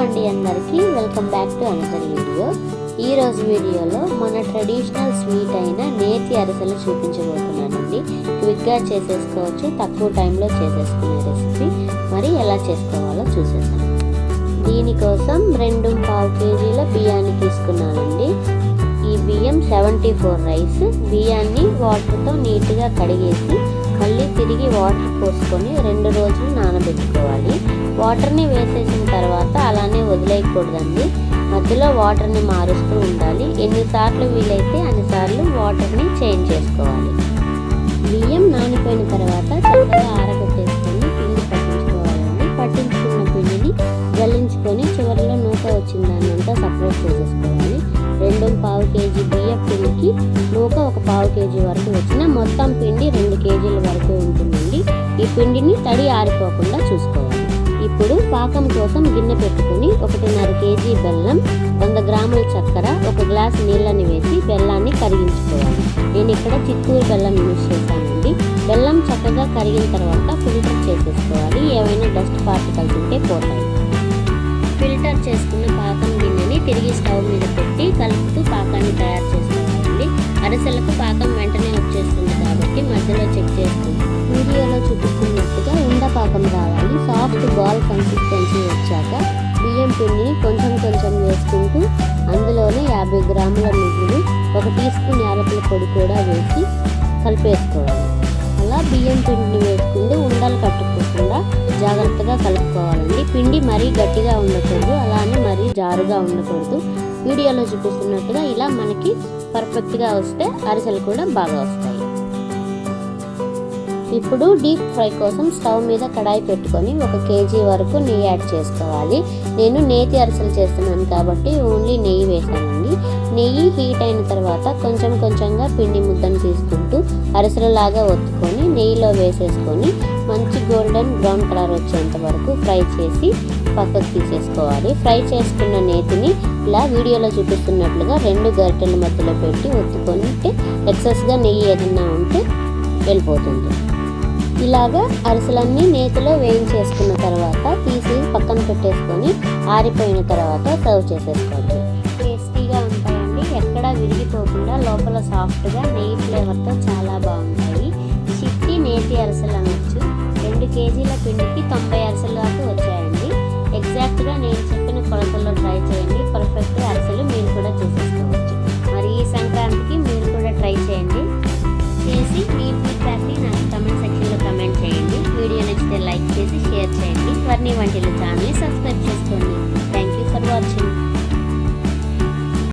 అండి అందరికీ. Welcome back to another video. ఈ రోజు వీడియోలో మన ట్రెడిషనల్ స్వీట్ అయిన నేతి అరిసెలు చూపించబోతున్నానండి. క్విక్గా చేసేసుకోవచ్చు తక్కువ టైంలో చేసేసుకునే రెసిపీ. మరి ఎలా చేసుకోవాలో చూసేద్దాం. దీనికోసం రెండు పావు కేజీల బియ్యాన్ని తీసుకున్నానండి. ఈ బియ్యం సెవెంటీ ఫోర్ రైస్. బియ్యాన్ని వాటర్తో నీట్గా కడిగేసి మళ్ళీ తిరిగి వాటర్ పోసుకొని రెండు రోజులు నానబెట్టుకోవాలి. వాటర్ని వేసేసిన తర్వాత అలానే వదిలేయకూడదండి. మధ్యలో వాటర్ని మారుస్తూ ఉండాలి. ఎన్నిసార్లు వీలైతే అన్నిసార్లు వాటర్ని చేంజ్ చేసుకోవాలి. బియ్యం నానిపోయిన తర్వాత పావు కేజీ వరకు వచ్చిన మొత్తం పిండి రెండు కేజీల వరకు ఉంటుందండి. ఈ పిండిని తడి ఆరిపోకుండా చూసుకోవాలి. ఇప్పుడు పాకం కోసం గిన్నె పెట్టుకుని ఒకటిన్నర కేజీ బెల్లం వంద గ్రాముల చక్కెర ఒక గ్లాస్ నీళ్ళని వేసి బెల్లాన్ని కరిగించుకోవాలి. నేను ఇక్కడ చిత్తూరు బెల్లం యూజ్ చేశానండి. బెల్లం చక్కగా కరిగిన తర్వాత ఫిల్టర్ చేసేసుకోవాలి. ఏవైనా డస్ట్ పార్టికల్స్ ఉంటే పోతాయి. ఫిల్టర్ చేసుకున్న పాకం గిన్నెని తిరిగి స్టవ్ మీద పెట్టి కలుపుతూ సాఫ్ట్ బాల్ కన్సిస్టెన్సీ వచ్చాక బియ్యం పిండిని కొంచెం కొంచెం వేసుకుంటూ అందులోనే యాభై గ్రాముల నువ్వులు ఒక టీ స్పూన్ యాలకుల పొడి కూడా వేసి కలిపేసుకోవాలి. అలా బియ్యం పిండిని వేసుకుంటూ ఉండలు కట్టుకోకుండా జాగ్రత్తగా కలుపుకోవాలండి. పిండి మరీ గట్టిగా ఉండకూడదు అలానే మరీ జారుగా ఉండకూడదు. వీడియోలో చూపిస్తున్నట్టుగా ఇలా మనకి పర్ఫెక్ట్గా వస్తే అరిసెలు కూడా బాగా వస్తాయి. ఇప్పుడు డీప్ ఫ్రై కోసం స్టవ్ మీద కడాయి పెట్టుకొని ఒక కేజీ వరకు నెయ్యి యాడ్ చేసుకోవాలి. నేను నేతి అరిసెలు చేస్తున్నాను కాబట్టి ఓన్లీ నెయ్యి వేసానండి నెయ్యి హీట్ అయిన తర్వాత కొంచెం కొంచెంగా పిండి ముద్దను తీసుకుంటూ అరిసెలలాగా ఒత్తుకొని నెయ్యిలో వేసేసుకొని మంచి గోల్డెన్ బ్రౌన్ కలర్ వచ్చేంత వరకు ఫ్రై చేసి పక్కకు తీసేసుకోవాలి. ఫ్రై చేసుకున్న నేతిని ఇలా వీడియోలో చూపిస్తున్నట్లుగా రెండు గరిటెల మధ్యలో పెట్టి ఒత్తుకొని ఎక్సెస్గా నెయ్యి ఏదన్నా ఉంటే వెళ్ళిపోతుంది. ఇలాగా అరిసెలన్నీ నేతిలో వేయించేసుకున్న తర్వాత తీసి పక్కన పెట్టేసుకొని ఆరిపోయిన తర్వాత సర్వ్ చేసేసుకోండి. టేస్టీగా ఉంటాయండి. ఎక్కడా విరిగిపోకుండా లోపల సాఫ్ట్గా నెయ్యి ఫ్లేవర్తో చాలా బాగుంటాయి. చిట్టి నేతి అరిసెలు అనొచ్చు. రెండు కేజీల పిండికి తొంభై అరిసెలు దాకా వచ్చాయండి. ఎగ్జాక్ట్గా నేను నచ్చితే లైక్ చేసి షేర్ చేయండి వర్ణి వంటిల ఛానల్ని సబ్స్క్రైబ్